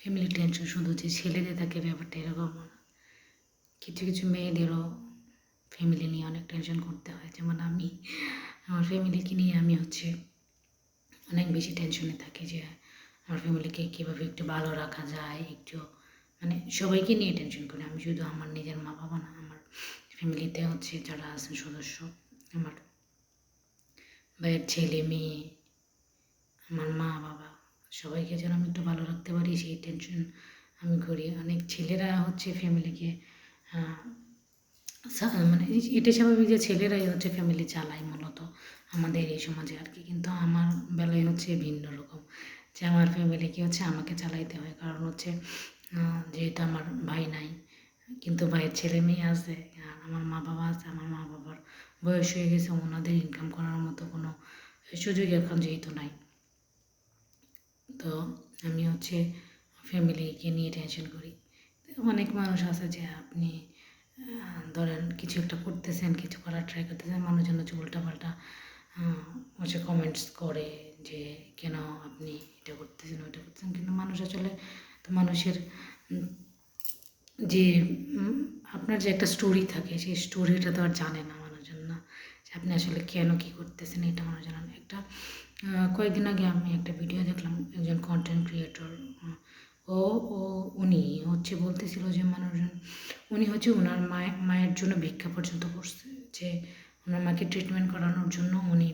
Family tension শুধু যে ছেলেদের থাকে ব্যাপারটা এরকম কিছু কিছু মেয়েদেরও ফ্যামিলি নিয়ে অনেক টেনশন করতে হয়। যেমন আমি, আমার ফ্যামিলিকে নিয়ে আমি হচ্ছে অনেক বেশি টেনশনে থাকি যে আমার ফ্যামিলিকে কীভাবে একটু ভালো রাখা যায়, একটু মানে সবাইকে নিয়ে টেনশন করি। আমি শুধু আমার নিজের মা বাবা না, আমার ফ্যামিলিতে হচ্ছে যারা আছেন সদস্য, আমার ভাইয়ের ছেলে, মেয়ে, আমার মা বাবা সবাইকে যেন আমি একটু ভালো রাখতে পারি, সেই টেনশন আমি করি। অনেক ছেলেরা হচ্ছে ফ্যামিলিকে মানে এটা স্বাভাবিক যে ছেলেরাই হচ্ছে ফ্যামিলি চালায় মূলত আমাদের এই সমাজে আর কি। কিন্তু আমার বেলায় হচ্ছে ভিন্ন রকম। যে আমার ফ্যামিলিকে হচ্ছে আমাকে চালাইতে হয়। কারণ হচ্ছে যেহেতু আমার ভাই নাই, কিন্তু ভাইয়ের ছেলে মেয়ে আছে, আর আমার মা বাবা আছে, আমার মা বাবার বয়স হয়ে গেছে, ওনাদের ইনকাম করার মতো কোনো সুযোগ এখন যেহেতু নাই। তো আমি হচ্ছে ফ্যামিলিকে নিয়ে টেনশন করি। অনেক মানুষ আছে যে আপনি ধরেন কিছু একটা করতেছেন, কিছু করার ট্রাই করতেছেন, মানুষজন হচ্ছে উল্টাপাল্টা হচ্ছে কমেন্টস করে যে কেন আপনি এটা করতেছেন, ওইটা করতেছেন। কিন্তু মানুষ আসলে, তো মানুষের যে আপনার যে একটা স্টোরি থাকে, সেই স্টোরিটা তো আর জানে না মানুষজন, না? যে আপনি আসলে কেন কী করতেছেন, এটা মানুষ জানেন একটা কয়েকদিন আগে আমি একটা ভিডিও দেখলাম একজন কন্টেন্ট ক্রিয়েটর ও ও, উনি হচ্ছে বলতেছিল যে মানুষজন, উনি হচ্ছে ওনার মায়ের মায়ের জন্য ভিক্ষা পর্যন্ত করছে, যে ওনার মাকে ট্রিটমেন্ট করানোর জন্য উনি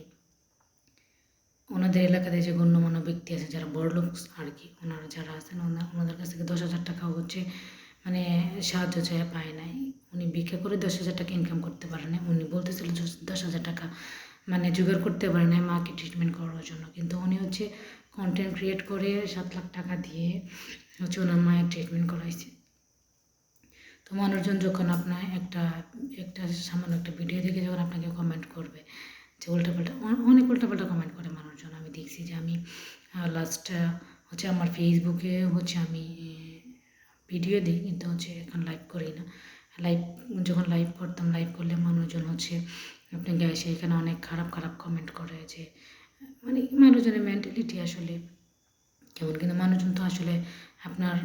ওনাদের এলাকাতে যে গণ্যমান্য ব্যক্তি আছে, যারা বড় লোক আর কি, ওনারা যারা আছেন, ওনা- ওনাদের কাছ থেকে দশ হাজার টাকা হচ্ছে মানে সাহায্য চায়, পায় নাই। উনি ভিক্ষা করে দশ হাজার টাকা ইনকাম করতে পারে উনি বলতেছিল দশ হাজার টাকা মানে জোগাড় করতে পারে না মাকে ট্রিটমেন্ট করার জন্য। কিন্তু উনি হচ্ছে কন্টেন্ট ক্রিয়েট করে সাত লাখ টাকা দিয়ে হচ্ছে ওনার মায়ের ট্রিটমেন্ট করাইছে। তো মানুষজন যখন আপনার একটা একটা সামান্য একটা ভিডিও দেখে যখন আপনাকে কমেন্ট করবে, যে উল্টাপাল্টা অনেক উল্টাপাল্টা কমেন্ট করে মানুষজন আমি দেখছি যে আমি লাস্ট হচ্ছে আমার ফেসবুকে হচ্ছে আমি ভিডিও দিই, কিন্তু হচ্ছে এখন লাইভ করি না। লাইভ যখন লাইভ করতাম লাইভ করলে মানুষজন হচ্ছে আপনাকে এসে এখানে অনেক খারাপ খারাপ কমেন্ট করে যে মানে মানুষজনের মেন্টালিটি আসলে কেমন? কিন্তু মানুষজন তো আসলে আপনার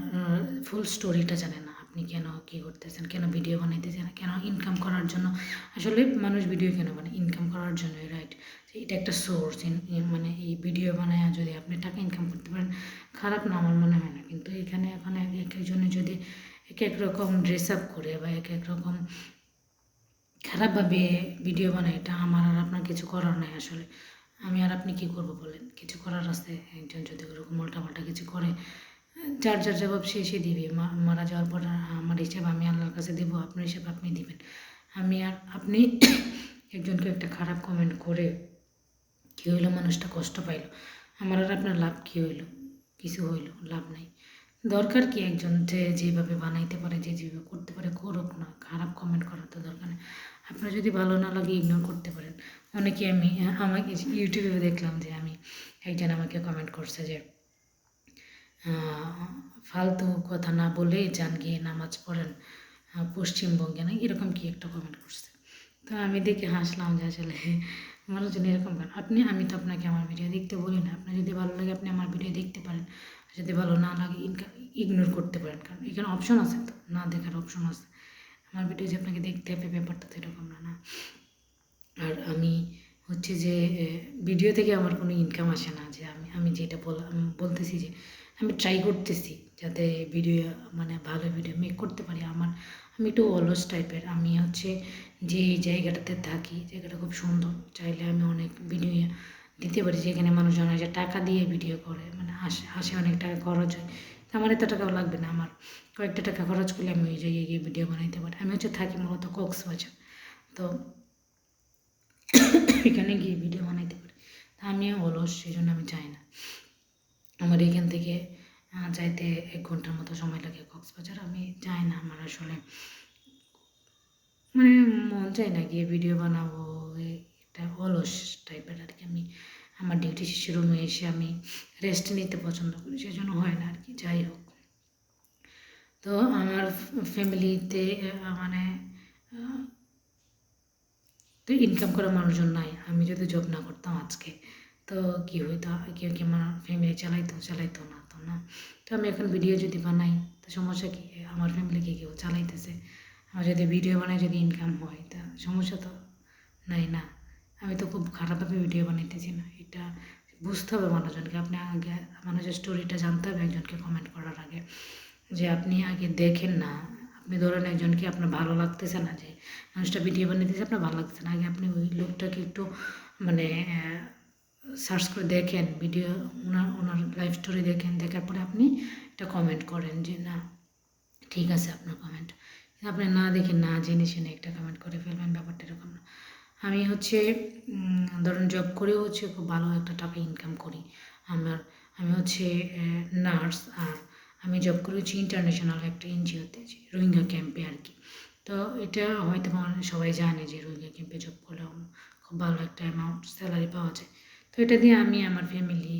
ফুল স্টোরিটা জানে না। আপনি কেন কী করতেছেন? কেন ভিডিও বানাইতেছেন? কেন ইনকাম করার জন্য? আসলে মানুষ ভিডিও কেন বানায়? ইনকাম করার জন্য রাইট এটা একটা সোর্স মানে এই ভিডিও বানায় যদি আপনি টাকা ইনকাম করতে পারেন, খারাপ না আমার মনে হয় না। কিন্তু এখানে এখন এক একজনে যদি এক এক রকম ড্রেস আপ করে বা এক এক রকম খারাপভাবে ভিডিও বানায়, এটা আমার আর আপনার কিছু করার নাই আসলে। আমি আর আপনি কি করব বলেন? কিছু করার আছে? একজন যদি ওরকম উল্টাপাল্টা কিছু করে, যার যার জবাব সে সে দিবে। মারা যাওয়ার পর আমার হিসাব আমি আল্লাহর কাছে দেবো, আপনার হিসাব আপনি দিবেন। আমি আর আপনি একজনকে একটা খারাপ কমেন্ট করে কী হইল? মানুষটা কষ্ট পাইলো। আমার আর আপনার লাভ কী হইল? কিছু হইল, লাভ নাই। দরকার কি একজন যে যেভাবে বানাইতে পারে, যে যেভাবে করতে পারে, করুক না, খারাপ কমেন্ট করার তো দরকার নেই। আপনার যদি ভালো না লাগে ইগনোর করতে পারেন। অনেকে আমি, আমাকে ইউটিউবে দেখলাম যে আমি একজন আমাকে কমেন্ট করছে যে ফালতু কথা না বলে যান গিয়ে নামাজ পড়েন পশ্চিমবঙ্গে না, এরকম কি একটা কমেন্ট করছে? তো আমি দেখে হাসলাম যে আসলে মানুষজন এরকম কেন? আপনি, আমি তো আপনাকে আমার ভিডিও দেখতে বলি না। আপনার যদি ভালো লাগে আপনি আমার ভিডিও দেখতে পারেন। যদি ভালো না লাগে ইগনোর করতে পারেন। কারণ এখানে অপশন আছে তো, না দেখার অপশন আছে। আমার ভিডিও যে আপনাকে দেখতে হবে, ব্যাপারটা তো এরকম না না। আর আমি হচ্ছে যে ভিডিও থেকে আমার কোনো ইনকাম আসে না যে আমি আমি যেটা বল বলতেছি যে, আমি ট্রাই করতেছি যাতে ভিডিও মানে ভালো ভিডিও মেক করতে পারি। আমার, আমি একটু অলস টাইপের আমি হচ্ছে যে জায়গাটাতে থাকি, জায়গাটা খুব সুন্দর। চাইলে আমি অনেক ভিডিও দিতে পারি যেখানে মানুষজন এসে টাকা দিয়ে ভিডিও করে মানে হাসে হাসে অনেক টাকা খরচ হয়। আমার এত টাকাও লাগবে না আমার। কয়েকটা টাকা খরচ করলে আমি ওই জায়গায় গিয়ে ভিডিও বানাইতে পারি। আমি হচ্ছে থাকি মূলত কক্সবাজার। তো এখানে গিয়ে ভিডিও বানাইতে পারি। তা আমিও অলস সেই জন্য আমি চাই না। আমার এখান থেকে যাইতে এক ঘণ্টার মতো সময় লাগে কক্সবাজার। আমি যাই না, আমার আসলে মানে মন চাই না গিয়ে ভিডিও বানাবো একটা অলস টাইপের আমার ডিউটি শেষে রুমে এসে আমি রেস্ট নিতে পছন্দ করি, সেজন্য হয় না আর কি যাই হোক। তো আমার ফ্যামিলিতে মানে তো ইনকাম করা মানুষজন নাই, আমি যদি জব না করতাম আজকে, তো কী হইতো, কেউ কি আমার ফ্যামিলি চালাইতো চালাইতো না, তো না। তো আমি এখন ভিডিও যদি বানাই, তো সমস্যা কী, আমার ফ্যামিলিকে কেউ চালাইতেছে। আমার যদি ভিডিও বানাই যদি ইনকাম হয়, তা সমস্যা তো নাই না। আমি তো খুব খারাপভাবে ভিডিও বানাইতেছি না। এটা বুঝতে হবে মানুষজনকে। আপনি আগে মানুষের স্টোরিটা জানতে হবে একজনকে কমেন্ট করার আগে। যে আপনি আগে দেখেন না। আপনি ধরেন একজনকে আপনার ভালো লাগতেছে না যে মানুষটা ভিডিও বানাইতেছে, আপনার ভালো লাগতেছে না। আগে আপনি ওই লোকটাকে একটু মানে সার্চ করে দেখেন। ভিডিও ওনার ওনার লাইফ স্টোরি দেখেন। দেখার পরে আপনি এটা কমেন্ট করেন যে, না, ঠিক আছে আপনার কমেন্ট আপনি না দেখেন না জেনে শুনে একটা কমেন্ট করে ফেলবেন। ব্যাপারটা এরকম না। আমি হচ্ছে ধরুন জব করেও হচ্ছে খুব ভালো একটা টাকা ইনকাম করি। আমার, আমি হচ্ছে নার্স আর আমি জব করে হচ্ছে ইন্টারন্যাশনাল একটা এনজিওতে রোহিঙ্গা ক্যাম্পে আর কি। তো এটা হয়তো সবাই জানে যে রোহিঙ্গা ক্যাম্পে জব করলে খুব ভালো একটা অ্যামাউন্ট স্যালারি পাওয়া যায়। তো এটা দিয়ে আমি আমার ফ্যামিলি